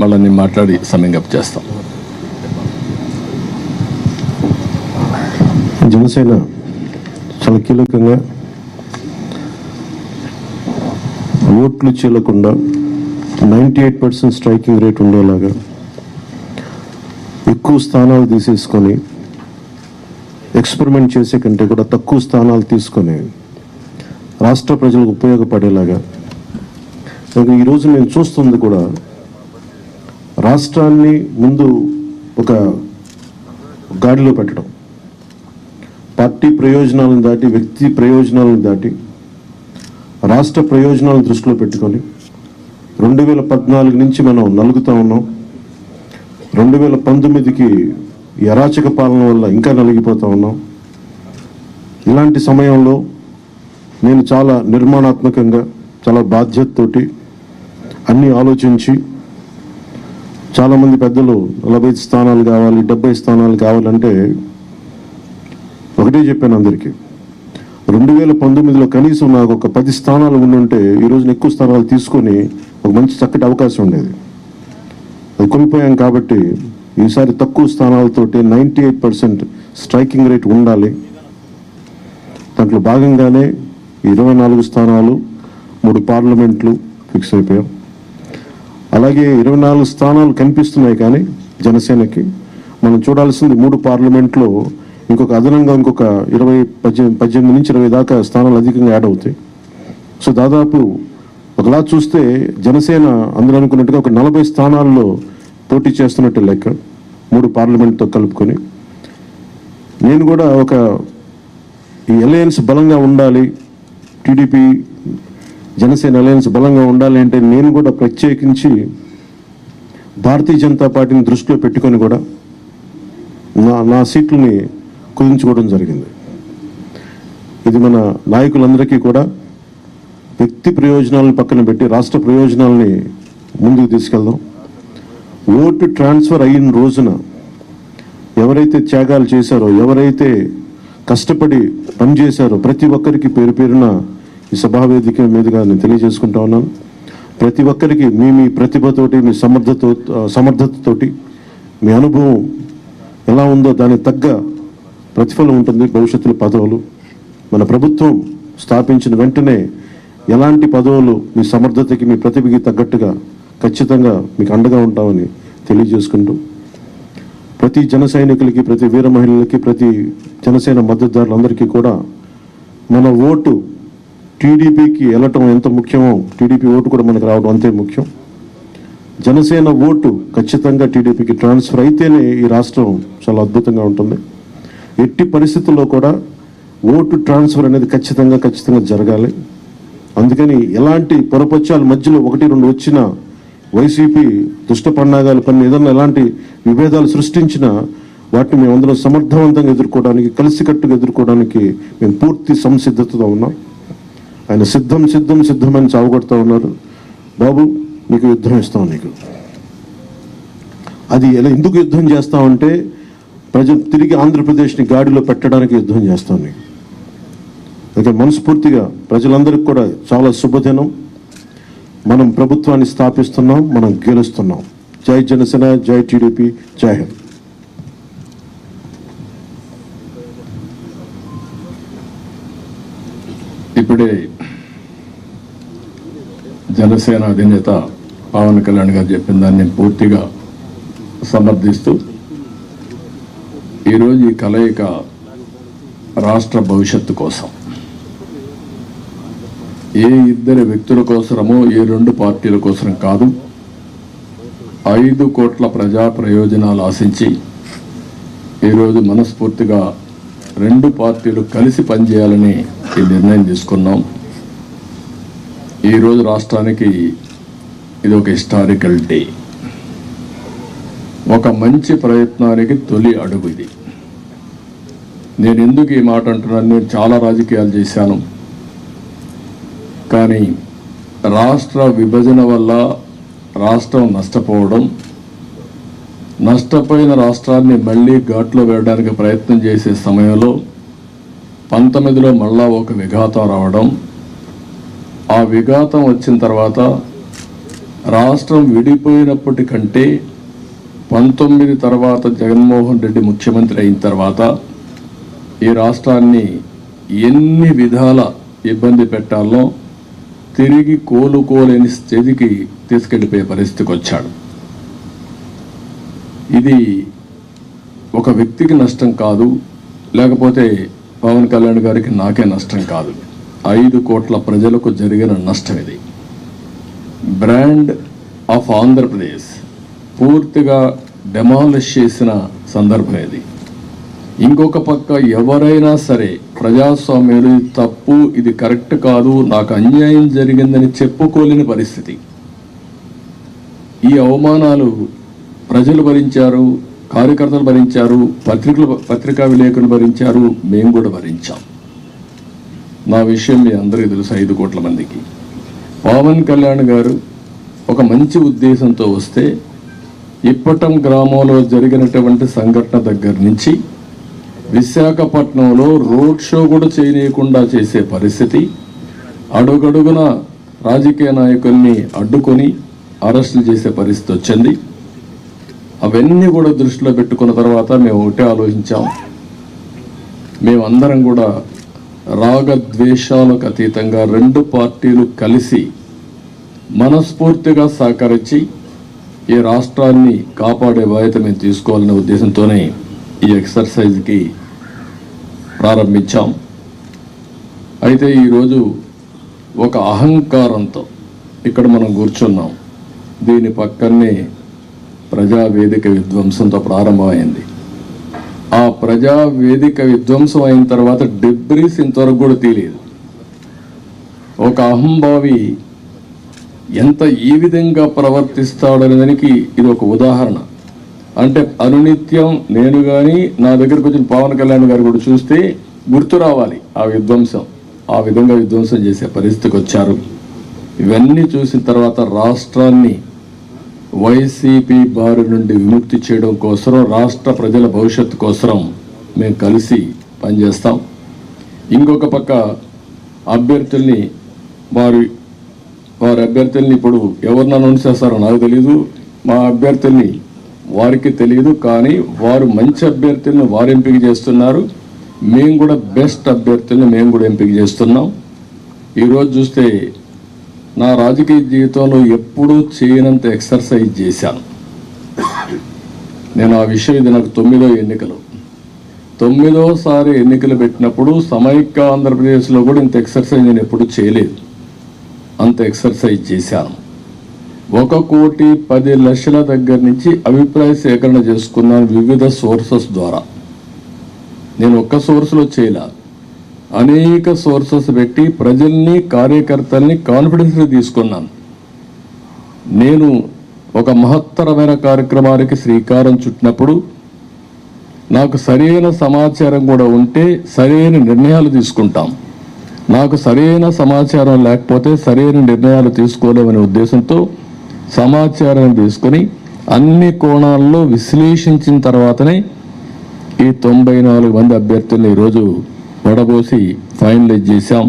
మళ్ళీ నేను మాట్లాడి సమ్మింగ్ చేస్తాం. జనసేన చాలా కీలకంగా ఓట్లు చీలకుండా ninety eight percent striking rate ఉండేలాగా ఎక్కువ స్థానాలు తీసేసుకొని ఎక్స్పెరిమెంట్ చేసే కంటే కూడా తక్కువ స్థానాలు తీసుకొని రాష్ట్ర ప్రజలకు ఉపయోగపడేలాగా. ఇంకా ఈరోజు నేను చూస్తుంది కూడా రాష్ట్రాన్ని ముందు ఒక గాడిలో పెట్టడం. పార్టీ ప్రయోజనాలను దాటి వ్యక్తి ప్రయోజనాలను దాటి రాష్ట్ర ప్రయోజనాలను దృష్టిలో పెట్టుకొని రెండు వేల పద్నాలుగు నుంచి మనం నలుగుతా ఉన్నాం. రెండు వేల పంతొమ్మిదికి అరాచక పాలన వల్ల ఇంకా నలిగిపోతూ ఉన్నాం. ఇలాంటి సమయంలో నేను చాలా నిర్మాణాత్మకంగా చాలా బాధ్యతతోటి అన్నీ ఆలోచించి చాలామంది పెద్దలు నలభై స్థానాలు కావాలి డెబ్బై స్థానాలు కావాలంటే ఒకటే చెప్పాను అందరికీ. రెండు వేల పంతొమ్మిదిలో కనీసం నాకు ఒక పది స్థానాలు ఉండుంటే ఈ రోజున ఎక్కువ స్థానాలు తీసుకొని ఒక మంచి చక్కటి అవకాశం ఉండేది. అది కోల్పోయాం కాబట్టి ఈసారి తక్కువ స్థానాలతోటి ninety eight percent striking rate ఉండాలి. దాంట్లో భాగంగానే ఇరవై నాలుగు స్థానాలు మూడు పార్లమెంట్లు ఫిక్స్ అయిపోయాం. అలాగే ఇరవై నాలుగు స్థానాలు కనిపిస్తున్నాయి కానీ జనసేనకి. మనం చూడాల్సింది మూడు పార్లమెంట్లో ఇంకొక అదనంగా ఇంకొక ఇరవై పద్దెనిమిది పద్దెనిమిది నుంచి ఇరవై దాకా స్థానాలు అధికంగా యాడ్ అవుతాయి. సో దాదాపు ఒకలా చూస్తే జనసేన అందరూ అనుకున్నట్టుగా ఒక నలభై స్థానాల్లో పోటీ చేస్తున్నట్టు లెక్క మూడు పార్లమెంట్తో కలుపుకొని. నేను కూడా ఒక ఈ అలయన్స్ బలంగా ఉండాలి టీడీపీ జనసేన అలయన్స్ బలంగా ఉండాలి అంటే నేను కూడా ప్రత్యేకించి భారతీయ జనతా పార్టీని దృష్టిలో పెట్టుకొని కూడా నా నా సీట్లని కుదించుకోవడం జరిగింది. ఇది మన నాయకులందరికీ కూడా వ్యక్తి ప్రయోజనాలను పక్కన పెట్టి రాష్ట్ర ప్రయోజనాలని ముందుకు తీసుకెళ్దాం. ఓటు ట్రాన్స్ఫర్ అయిన రోజున ఎవరైతే త్యాగాలు చేశారో ఎవరైతే కష్టపడి పనిచేశారో ప్రతి ఒక్కరికి పేరు పేరున ఈ సభావేదిక మీదుగా నేను తెలియజేసుకుంటా ఉన్నాను. ప్రతి ఒక్కరికి మీ మీ ప్రతిభతోటి మీ సమర్థతో సమర్థతతోటి మీ అనుభవం ఎలా ఉందో దానికి తగ్గ ప్రతిఫలం ఉంటుంది భవిష్యత్తులో పదవులు. మన ప్రభుత్వం స్థాపించిన వెంటనే ఎలాంటి పదవులు మీ సమర్థతకి మీ ప్రతిభకి తగ్గట్టుగా ఖచ్చితంగా మీకు అండగా ఉంటామని తెలియజేసుకుంటూ ప్రతి జన సైనికులకి ప్రతి వీర మహిళలకి ప్రతి జనసేన మద్దతుదారులందరికీ కూడా మన ఓటు టీడీపీకి వెళ్ళటం ఎంత ముఖ్యమో టీడీపీ ఓటు కూడా మనకు రావడం అంతే ముఖ్యం. జనసేన ఓటు ఖచ్చితంగా టీడీపీకి ట్రాన్స్ఫర్ అయితేనే ఈ రాష్ట్రం చాలా అద్భుతంగా ఉంటుంది. ఎట్టి పరిస్థితుల్లో కూడా ఓటు ట్రాన్స్ఫర్ అనేది ఖచ్చితంగా ఖచ్చితంగా జరగాలి. అందుకని ఎలాంటి పొరపక్షాల మధ్యలో ఒకటి రెండు వచ్చిన వైసీపీ దుష్ట పన్నాగాలు కొన్ని ఏదన్నా ఎలాంటి విభేదాలు సృష్టించినా వాటిని మేము అందులో సమర్థవంతంగా ఎదుర్కోవడానికి కలిసికట్టుగా ఎదుర్కోవడానికి మేము పూర్తి సంసిద్ధతతో ఉన్నాం. ఆయన సిద్ధం సిద్ధం సిద్ధమని చావగొడతా ఉన్నారు. బాబు నీకు యుద్ధం ఇస్తాం నీకు. అది ఎలా ఎందుకు యుద్ధం చేస్తామంటే ప్రజలు తిరిగి ఆంధ్రప్రదేశ్ని గాడిలో పెట్టడానికి యుద్ధం చేస్తాం నీకు. అయితే మనస్ఫూర్తిగా ప్రజలందరికీ కూడా చాలా శుభదినం. మనం ప్రభుత్వాన్ని స్థాపిస్తున్నాం మనం గెలుస్తున్నాం. జై జనసేన జై టీడీపీ జై హింద్. ఇప్పుడే జనసేన అధినేత పవన్ కళ్యాణ్ గారు చెప్పిన దాన్ని పూర్తిగా సమర్థిస్తూ ఈరోజు ఈ కలయిక రాష్ట్ర భవిష్యత్తు కోసం. ఏ ఇద్దరు వ్యక్తుల కోసమో ఏ రెండు పార్టీల కోసం కాదు ఐదు కోట్ల ప్రజా ప్రయోజనాలు ఆశించి ఈరోజు మనస్ఫూర్తిగా రెండు పార్టీలు కలిసి పనిచేయాలని ఈ నిర్ణయం తీసుకున్నాం. ఈరోజు రాష్ట్రానికి ఇది ఒక హిస్టారికల్ డే. ఒక మంచి ప్రయత్నానికి తొలి అడుగు ఇది. నేను ఎందుకు ఈ మాట అంటున్నాను? నేను చాలా రాజకీయాలు చేశాను. కానీ రాష్ట్ర విభజన వల్ల రాష్ట్రం నష్టపోవడం నష్టపోయిన రాష్ట్రాన్ని మళ్ళీ ఘాట్లో వేయడానికి ప్రయత్నం చేసే సమయంలో పంతొమ్మిదిలో మళ్ళా ఒక విఘాతం రావడం ఆ విఘాతం వచ్చిన తర్వాత రాష్ట్రం విడిపోయినప్పటికంటే పంతొమ్మిది తర్వాత జగన్మోహన్ రెడ్డి ముఖ్యమంత్రి అయిన తర్వాత ఈ రాష్ట్రాన్ని ఎన్ని విధాల ఇబ్బంది పెట్టాలో తిరిగి కోలుకోలేని స్థితికి తీసుకెళ్ళిపోయే పరిస్థితికి వచ్చాడు. ఇది ఒక వ్యక్తికి నష్టం కాదు లేకపోతే పవన్ కళ్యాణ్ గారికి నాకే నష్టం కాదు. ఐదు కోట్ల ప్రజలకు జరిగిన నష్టం ఇది. బ్రాండ్ ఆఫ్ ఆంధ్రప్రదేశ్ పూర్తిగా డెమాలిష్ చేసిన సందర్భం ఇది. ఇంకొక పక్క ఎవరైనా సరే ప్రజాస్వామ్యం ఇది తప్పు ఇది కరెక్ట్ కాదు నాకు అన్యాయం జరిగిందని చెప్పుకోలేని పరిస్థితి. ఈ అవమానాలు ప్రజలు భరించారు కార్యకర్తలు భరించారు పత్రికలు పత్రికా విలేకరులు భరించారు మేము కూడా భరించాం. నా విషయం మీ అందరికీ తెలుసు ఐదు కోట్ల మందికి. పవన్ కళ్యాణ్ గారు ఒక మంచి ఉద్దేశంతో వస్తే ఇప్పటం గ్రామంలో జరిగినటువంటి సంఘటన దగ్గర నుంచి విశాఖపట్నంలో రోడ్ షో కూడా చేయనీయకుండా చేసే పరిస్థితి అడుగడుగున రాజకీయ నాయకుల్ని అడ్డుకొని అరెస్టులు చేసే పరిస్థితి వచ్చింది. అవన్నీ కూడా దృష్టిలో పెట్టుకున్న తర్వాత మేము ఒకటే ఆలోచించాం. మేమందరం కూడా రాగద్వేషాలకు అతీతంగా రెండు పార్టీలు కలిసి మనస్ఫూర్తిగా సహకరించి ఈ రాష్ట్రాన్ని కాపాడే బాధ్యత మేము తీసుకోవాలనే ఉద్దేశంతోనే ఈ ఎక్సర్సైజ్కి ప్రారంభించాం. అయితే ఈరోజు ఒక అహంకారంతో ఇక్కడ మనం కూర్చున్నాం. దీని పక్కనే ప్రజా వేదిక విధ్వంసంతో ప్రారంభమైంది. ఆ ప్రజా వేదిక విధ్వంసం అయిన తర్వాత డెబ్రీస్ ఇంతవరకు కూడా తెలియదు ఒక అహంభావి ఎంత ఈ విధంగా ప్రవర్తిస్తాడనేదానికి ఇది ఒక ఉదాహరణ. అంటే అనునిత్యం నేను కానీ నా దగ్గరకు వచ్చిన పవన్ కళ్యాణ్ గారు కూడా చూస్తే గుర్తు రావాలి ఆ విధ్వంసం. ఆ విధంగా విధ్వంసం చేసే పరిస్థితికి వచ్చారు. ఇవన్నీ చూసిన తర్వాత రాష్ట్రాన్ని వైసీపీ బారి నుండి విముక్తి చేయడం కోసం రాష్ట్ర ప్రజల భవిష్యత్తు కోసం మేము కలిసి పనిచేస్తాం. ఇంకొక పక్క అభ్యర్థుల్ని వారి వారి అభ్యర్థుల్ని ఇప్పుడు ఎవరిని అనౌన్స్ చేస్తారో నాకు తెలియదు మా అభ్యర్థుల్ని వారికి తెలియదు కానీ వారు మంచి అభ్యర్థుల్ని వారు ఎంపిక చేస్తున్నారు. మేము కూడా బెస్ట్ అభ్యర్థుల్ని మేము కూడా ఎంపిక చేస్తున్నాం. ఈరోజు చూస్తే నా రాజకీయ జీవితంలో ఎప్పుడూ చేయనంత ఎక్సర్సైజ్ చేశాను. నేను ఆ విషయం ఇది నాకు తొమ్మిదో ఎన్నికలు. తొమ్మిదోసారి ఎన్నికలు పెట్టినప్పుడు సమైక్య ఆంధ్రప్రదేశ్లో కూడా ఇంత ఎక్సర్సైజ్ నేను ఎప్పుడు చేయలేదు. అంత ఎక్సర్సైజ్ చేశాను. ఒక కోటి పది లక్షల దగ్గర నుంచి అభిప్రాయ సేకరణ చేసుకున్నాను వివిధ సోర్సెస్ ద్వారా. నేను ఒక్క సోర్స్లో చేయలేదు అనేక సోర్సెస్ పెట్టి ప్రజల్ని కార్యకర్తల్ని కాన్ఫిడెన్స్ని తీసుకున్నాను. నేను ఒక మహత్తరమైన కార్యక్రమానికి శ్రీకారం చుట్టినప్పుడు నాకు సరైన సమాచారం కూడా ఉంటే సరైన నిర్ణయాలు తీసుకుంటాం. నాకు సరైన సమాచారం లేకపోతే సరైన నిర్ణయాలు తీసుకోలేమనే ఉద్దేశంతో సమాచారం తీసుకొని అన్ని కోణాల్లో విశ్లేషించిన తర్వాతనే ఈ తొంభై నాలుగు మంది అభ్యర్థులను ఈరోజు వడబోసి ఫైనలైజ్ చేశాం.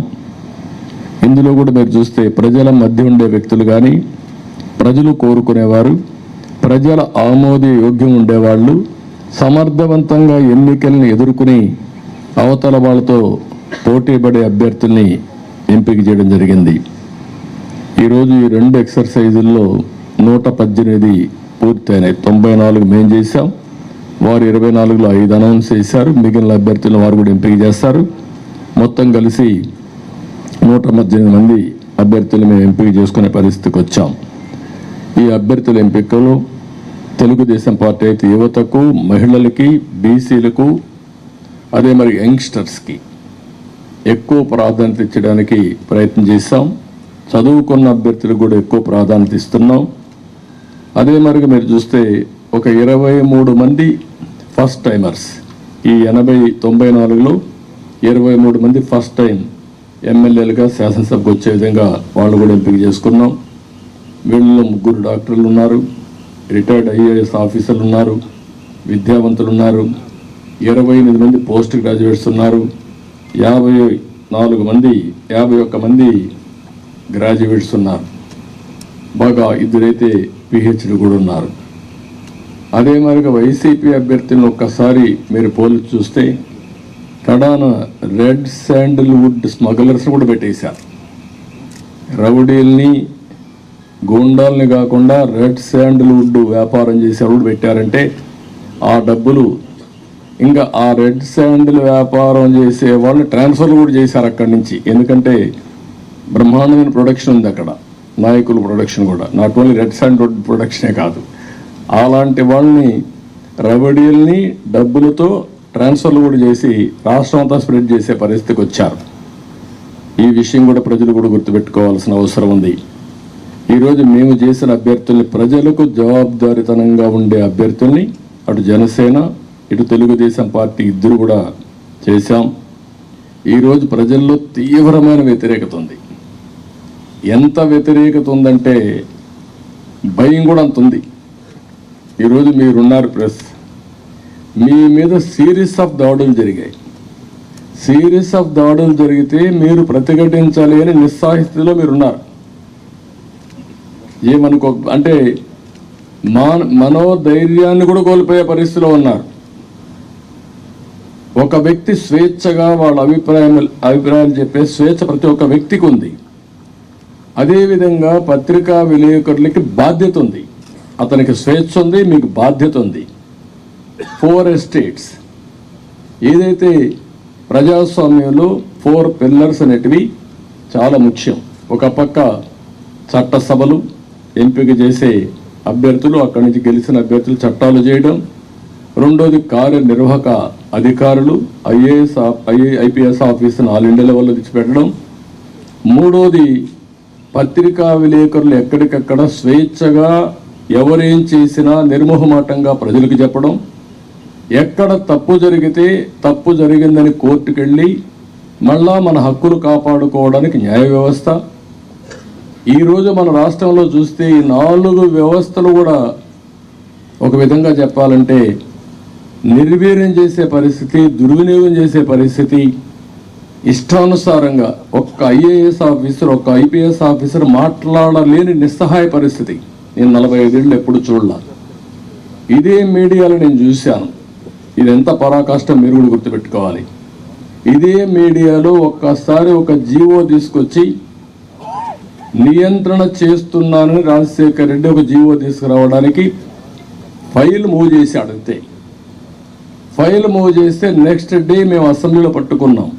ఇందులో కూడా మీరు చూస్తే ప్రజల మధ్య ఉండే వ్యక్తులు కానీ ప్రజలు కోరుకునేవారు ప్రజల ఆమోదయోగ్యం ఉండేవాళ్ళు సమర్థవంతంగా ఎన్నికల్ని ఎదుర్కొని అవతల వాళ్ళతో పోటీపడే అభ్యర్థుల్ని ఎంపిక చేయడం జరిగింది. ఈరోజు ఈ రెండు ఎక్సర్సైజుల్లో నూట పద్దెనిమిది పూర్తయినాయి. తొంభై నాలుగు మేము చేశాం. వారు ఇరవై నాలుగులో ఐదు అనౌన్స్ చేశారు. మిగిలిన అభ్యర్థులను వారు కూడా ఎంపిక చేస్తారు. మొత్తం కలిసి నూట పద్దెనిమిది మంది అభ్యర్థులు మేము ఎంపిక చేసుకునే పరిస్థితికి వచ్చాం. ఈ అభ్యర్థుల ఎంపికలో తెలుగుదేశం పార్టీ అయితే యువతకు మహిళలకి బీసీలకు అదే మరి యంగ్స్టర్స్కి ఎక్కువ ప్రాధాన్యత ఇచ్చడానికి ప్రయత్నం చేశాం. చదువుకున్న అభ్యర్థులకు కూడా ఎక్కువ ప్రాధాన్యత ఇస్తున్నాం. అదే మరి మీరు చూస్తే ఒక ఇరవై మూడు మంది ఫస్ట్ టైమర్స్ ఈ ఎనభై తొంభై నాలుగులో ఇరవై మూడు మంది ఫస్ట్ టైం ఎమ్మెల్యేలుగా శాసనసభకు వచ్చే విధంగా వాళ్ళు కూడా ఎంపిక చేసుకున్నాం. వీళ్ళలో ముగ్గురు డాక్టర్లు ఉన్నారు రిటైర్డ్ ఐఏఎస్ ఆఫీసర్లు ఉన్నారు విద్యావంతులు ఉన్నారు ఇరవై ఎనిమిది మంది పోస్ట్ గ్రాడ్యుయేట్స్ ఉన్నారు యాభై నాలుగు మంది యాభై ఒక్క మంది గ్రాడ్యుయేట్స్ ఉన్నారు. బాగా ఇద్దరైతే పిహెచ్డి కూడా ఉన్నారు. అదే మరిగా వైసీపీ అభ్యర్థులను ఒక్కసారి మీరు పోల్చి చూస్తే కడాన రెడ్ శాండిల్వుడ్ స్మగ్లర్స్ కూడా పెట్టేశారు. రౌడీల్ని గూండాల్ని కాకుండా రెడ్ శాండిల్వుడ్ వ్యాపారం చేసే కూడా పెట్టారంటే ఆ డబ్బులు ఇంకా ఆ రెడ్ శాండిల్ వ్యాపారం చేసే వాళ్ళు ట్రాన్స్ఫర్ కూడా చేశారు అక్కడి నుంచి. ఎందుకంటే బ్రహ్మాండమైన ప్రొడక్షన్ ఉంది అక్కడ. నాయకుల ప్రొడక్షన్ కూడా. నాట్ ఓన్లీ రెడ్ శాండిల్ ప్రొడక్షనే కాదు. అలాంటి వాళ్ళని రెవెడీల్ని డబ్బులతో ట్రాన్స్ఫర్లు కూడా చేసి రాష్ట్రం అంతా స్ప్రెడ్ చేసే పరిస్థితికి వచ్చారు. ఈ విషయం కూడా ప్రజలు కూడా గుర్తుపెట్టుకోవాల్సిన అవసరం ఉంది. ఈరోజు మేము చేసిన అభ్యర్థుల్ని ప్రజలకు జవాబుదారితనంగా ఉండే అభ్యర్థుల్ని అటు జనసేన ఇటు తెలుగుదేశం పార్టీ ఇద్దరు కూడా చేశాం. ఈరోజు ప్రజల్లో తీవ్రమైన వ్యతిరేకత ఉంది. ఎంత వ్యతిరేకత ఉందంటే భయం కూడా అంత ఉంది. ఈరోజు మీరున్నారు ప్రెస్. మీ మీద సిరీస్ ఆఫ్ దాడులు జరిగాయి. సిరీస్ ఆఫ్ దాడులు జరిగితే మీరు ప్రతిఘటించాలి అని నిస్సాహితిలో మీరున్నారు. ఏమనుకో అంటే మా మనోధైర్యాన్ని కూడా కోల్పోయే పరిస్థితిలో ఉన్నారు. ఒక వ్యక్తి స్వేచ్ఛగా వాళ్ళ అభిప్రాయం అభిప్రాయాలు చెప్పే స్వేచ్ఛ ప్రతి ఒక్క వ్యక్తికి ఉంది. అదేవిధంగా పత్రికా విలేకరులకి బాధ్యత ఉంది. అతనికి స్వేచ్ఛ ఉంది మీకు బాధ్యత ఉంది. ఫోర్ ఎస్టేట్స్ ఏదైతే ప్రజాస్వామ్యంలో ఫోర్ పిల్లర్స్ అనేటివి చాలా ముఖ్యం. ఒక పక్క చట్టసభలు ఎంపిక చేసే అభ్యర్థులు అక్కడి నుంచి గెలిచిన అభ్యర్థులు చట్టాలు చేయడం. రెండోది కార్యనిర్వాహక అధికారులు ఐఏఎస్ ఐఏ ఐపీఎస్ ఆఫీసును ఆల్ ఇండియా లెవెల్లో తెచ్చిపెట్టడం మూడోది పత్రికా విలేకరులు ఎక్కడికక్కడ స్వేచ్ఛగా ఎవరేం చేసినా నిర్మోహమాటంగా ప్రజలకు చెప్పడం ఎక్కడ తప్పు జరిగితే తప్పు జరిగిందని కోర్టుకెళ్ళి మళ్ళా మన హక్కులు కాపాడుకోవడానికి న్యాయ వ్యవస్థ. ఈరోజు మన రాష్ట్రంలో చూస్తే ఈ నాలుగు వ్యవస్థలు కూడా ఒక విధంగా చెప్పాలంటే నిర్వీర్యం చేసే పరిస్థితి దుర్వినియోగం చేసే పరిస్థితి. ఇష్టానుసారంగా ఒక్క ఐఏఎస్ ఆఫీసర్ ఒక్క ఐపీఎస్ ఆఫీసర్ మాట్లాడలేని నిస్సహాయ పరిస్థితి. నేను నలభై ఐదేళ్ళు ఎప్పుడు చూడలా. ఇదే మీడియాలో నేను చూశాను. ఇది ఎంత పరాకాష్టం మీరు కూడా గుర్తుపెట్టుకోవాలి. ఇదే మీడియాలో ఒక్కసారి ఒక జీవో తీసుకొచ్చి నియంత్రణ చేస్తున్నానని రాజశేఖర్ రెడ్డి ఒక జీవో తీసుకురావడానికి ఫైల్ మూవ్ చేసి అడిగితే ఫైల్ మూవ్ చేస్తే నెక్స్ట్ డే మేము అసెంబ్లీలో పట్టుకున్నాం.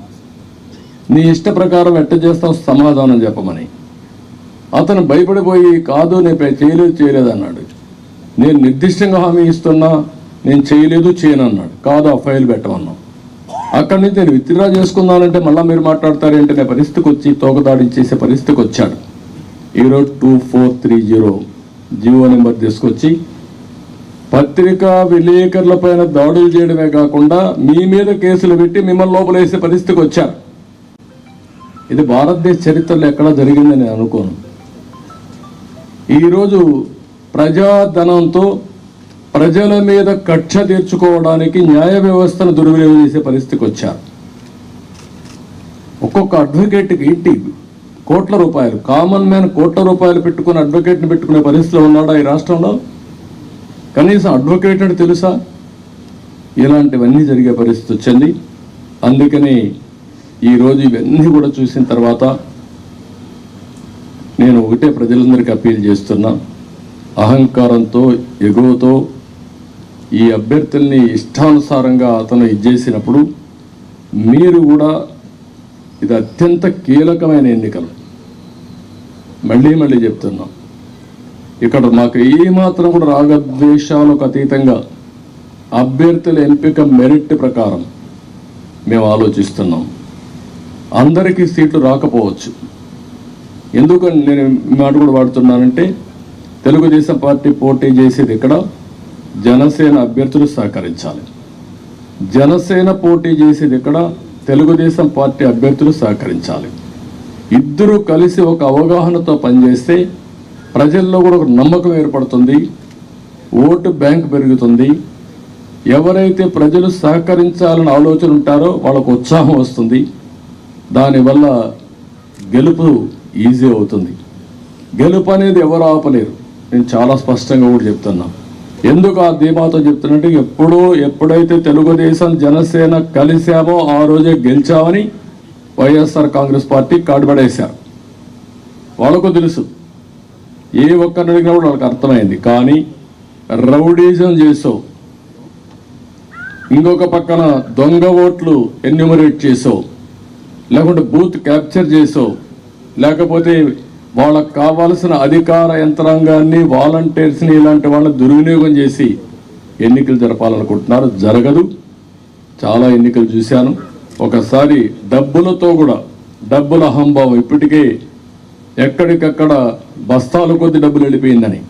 నీ ఇష్ట ప్రకారం ఎట్ట చేస్తాం సమాధానం చెప్పమని. అతను భయపడిపోయి కాదు నేను చేయలేదు చేయలేదు అన్నాడు. నేను నిర్దిష్టంగా హామీ ఇస్తున్నా నేను చేయలేదు చేయను అన్నాడు. కాదు ఆ ఫైల్ పెట్టమన్నాం అక్కడి నుంచి నేను విత్డ్రా చేసుకున్నానంటే మళ్ళీ మీరు మాట్లాడతారేంటి అనే పరిస్థితికి వచ్చి తోకదాడి చేసే పరిస్థితికి వచ్చాడు. ఈరోజు two four three zero Jio number తీసుకొచ్చి పత్రికా విలేకరుల పైన దాడులు చేయడమే కాకుండా మీ మీద కేసులు పెట్టి మిమ్మల్ని లోపలేసే పరిస్థితికి వచ్చారు. ఇది భారతదేశ చరిత్రలో ఎక్కడా జరిగిందని నేను అనుకోను. ఈరోజు ప్రజాధనంతో ప్రజల మీద కక్ష తీర్చుకోవడానికి న్యాయ వ్యవస్థను దుర్వినియోగం చేసే పరిస్థితికి వచ్చారు. ఒక్కొక్క అడ్వకేట్కి ఇంటి కోట్ల రూపాయలు కామన్ మ్యాన్ కోట్ల రూపాయలు పెట్టుకుని అడ్వకేట్ని పెట్టుకునే పరిస్థితిలో ఉన్నాడా ఈ రాష్ట్రంలో? కనీసం అడ్వకేట్ అంటే తెలుసా? ఇలాంటివన్నీ జరిగే పరిస్థితి వచ్చింది. అందుకని ఈరోజు ఇవన్నీ కూడా చూసిన తర్వాత నేను ఒకటే ప్రజలందరికీ అప్పీల్ చేస్తున్నా అహంకారంతో ఎగువతో ఈ అభ్యర్థుల్ని ఇష్టానుసారంగా అతను ఇచ్చేసినప్పుడు మీరు కూడా ఇది అత్యంత కీలకమైన ఎన్నికలు. మళ్ళీ మళ్ళీ చెప్తున్నాం ఇక్కడ మాకు ఏమాత్రం కూడా రాగద్వేషాలకు అతీతంగా అభ్యర్థుల ఎంపిక మెరిట్ ప్రకారం మేము ఆలోచిస్తున్నాం. అందరికీ సీట్లు రాకపోవచ్చు. ఎందుకని నేను మాట కూడా వాడుతున్నానంటే తెలుగుదేశం పార్టీ పోటీ చేసేది ఇక్కడ జనసేన అభ్యర్థులు సహకరించాలి. జనసేన పోటీ చేసేది ఇక్కడ తెలుగుదేశం పార్టీ అభ్యర్థులు సహకరించాలి. ఇద్దరూ కలిసి ఒక అవగాహనతో పనిచేస్తే ప్రజల్లో కూడా ఒక నమ్మకం ఏర్పడుతుంది ఓటు బ్యాంక్ పెరుగుతుంది. ఎవరైతే ప్రజలు సహకరించాలని ఆలోచన ఉంటారో వాళ్ళకు ఉత్సాహం వస్తుంది. దానివల్ల గెలుపు ఈజీ అవుతుంది. గెలుపు అనేది ఎవరు ఆపలేరు. నేను చాలా స్పష్టంగా కూడా చెప్తున్నా. ఎందుకు ఆ ధీమాతో చెప్తున్నట్టు ఎప్పుడో ఎప్పుడైతే తెలుగుదేశం జనసేన కలిశామో ఆ రోజే గెలిచామని వైఎస్ఆర్ కాంగ్రెస్ పార్టీ కాడుపడేశారు. వాళ్ళకు తెలుసు. ఏ ఒక్కరిని అడిగినా కూడా వాళ్ళకి అర్థమైంది. కానీ రౌడీజం చేసావు. ఇంకొక పక్కన దొంగ ఓట్లు ఎన్యూమరేట్ చేసావు. లేకుంటే బూత్ క్యాప్చర్ చేసావు. లేకపోతే వాళ్ళకు కావాల్సిన అధికార యంత్రాంగాన్ని వాలంటీర్స్ని ఇలాంటి వాళ్ళని దుర్వినియోగం చేసి ఎన్నికలు జరపాలనుకుంటున్నారు. జరగదు. చాలా ఎన్నికలు చూశాను. ఒకసారి డబ్బులతో కూడా డబ్బుల అహంభావం ఇప్పటికే ఎక్కడికక్కడ బస్తాల కొద్ది డబ్బులు వెళ్ళిపోయిందని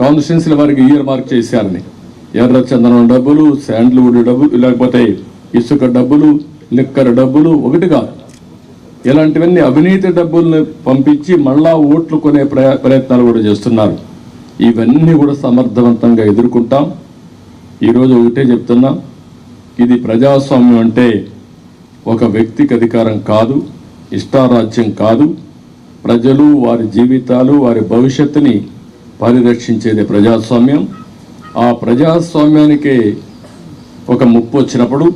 కాన్స్టిట్యున్సీల వారికి ఇయర్ మార్క్ చేశారని. ఎర్ర చందనం డబ్బులు శాండ్ల్వుడ్ డబ్బులు లేకపోతే ఇసుక డబ్బులు లిక్కర్ డబ్బులు ఒకటి కాదు. ఇలాంటివన్నీ అవినీతి డబ్బుల్ని పంపించి మళ్ళా ఓట్లు కొనే ప్రయత్నాలు కూడా చేస్తున్నారు. ఇవన్నీ కూడా సమర్థవంతంగా ఎదుర్కొంటాం. ఈరోజు ఒకటే చెప్తున్నా ఇది ప్రజాస్వామ్యం అంటే ఒక వ్యక్తికి అధికారం కాదు ఇష్టారాజ్యం కాదు. ప్రజలు వారి జీవితాలు వారి భవిష్యత్తుని పరిరక్షించేది ప్రజాస్వామ్యం. ఆ ప్రజాస్వామ్యానికి ఒక ముప్పు వచ్చినప్పుడు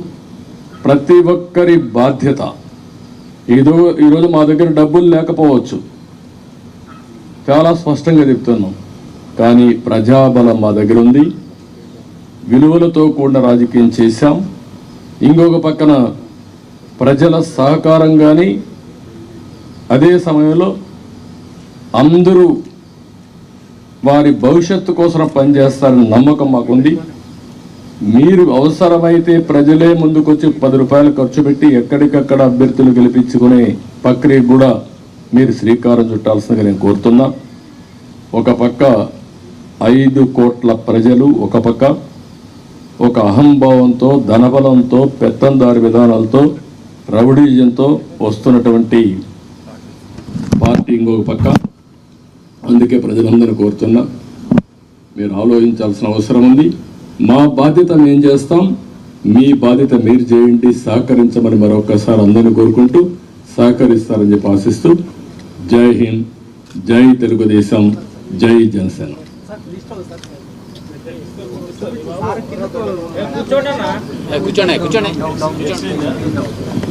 ప్రతి ఒక్కరి బాధ్యత ఏదో ఈరోజు మా దగ్గర డబ్బులు లేకపోవచ్చు. చాలా స్పష్టంగా చెప్తున్నాం. కానీ ప్రజాబలం మా దగ్గర ఉంది. విలువలతో కూడిన రాజకీయం చేశాం. ఇంకొక పక్కన ప్రజల సహకారం కానీ అదే సమయంలో అందరూ వారి భవిష్యత్తు కోసం పనిచేస్తారని నమ్మకం మాకుంది. మీరు అవసరమైతే ప్రజలే ముందుకొచ్చి పది రూపాయలు ఖర్చు పెట్టి ఎక్కడికక్కడ అభ్యర్థులు గెలిపించుకునే ప్రక్రియ కూడా మీరు శ్రీకారం చుట్టాల్సిందిగా నేను కోరుతున్నా. ఒక పక్క ఐదు కోట్ల ప్రజలు ఒక పక్క ఒక అహంభావంతో ధనబలంతో పెత్తందారి విధానాలతో రౌడీజంతో వస్తున్నటువంటి పార్టీ ఇంకొక పక్క. అందుకే ప్రజలందరూ కోరుతున్నా. మీరు ఆలోచించాల్సిన అవసరం ఉంది. మా బాధ్యత మేము చేస్తాం. మీ బాధ్యత మీరు చేయండి. సహకరించమని మరొకసారి అందరిని కోరుకుంటూ సహకరిస్తారని చెప్పి ఆశిస్తూ జై హింద్ జై తెలుగుదేశం జై జనసేన. ఏ, కూర్చోండి. కూర్చోండి. కూర్చోండి.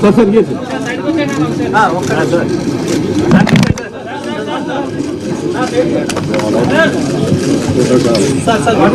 Sir sir okay one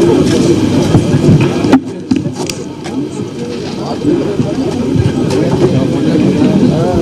Thank you.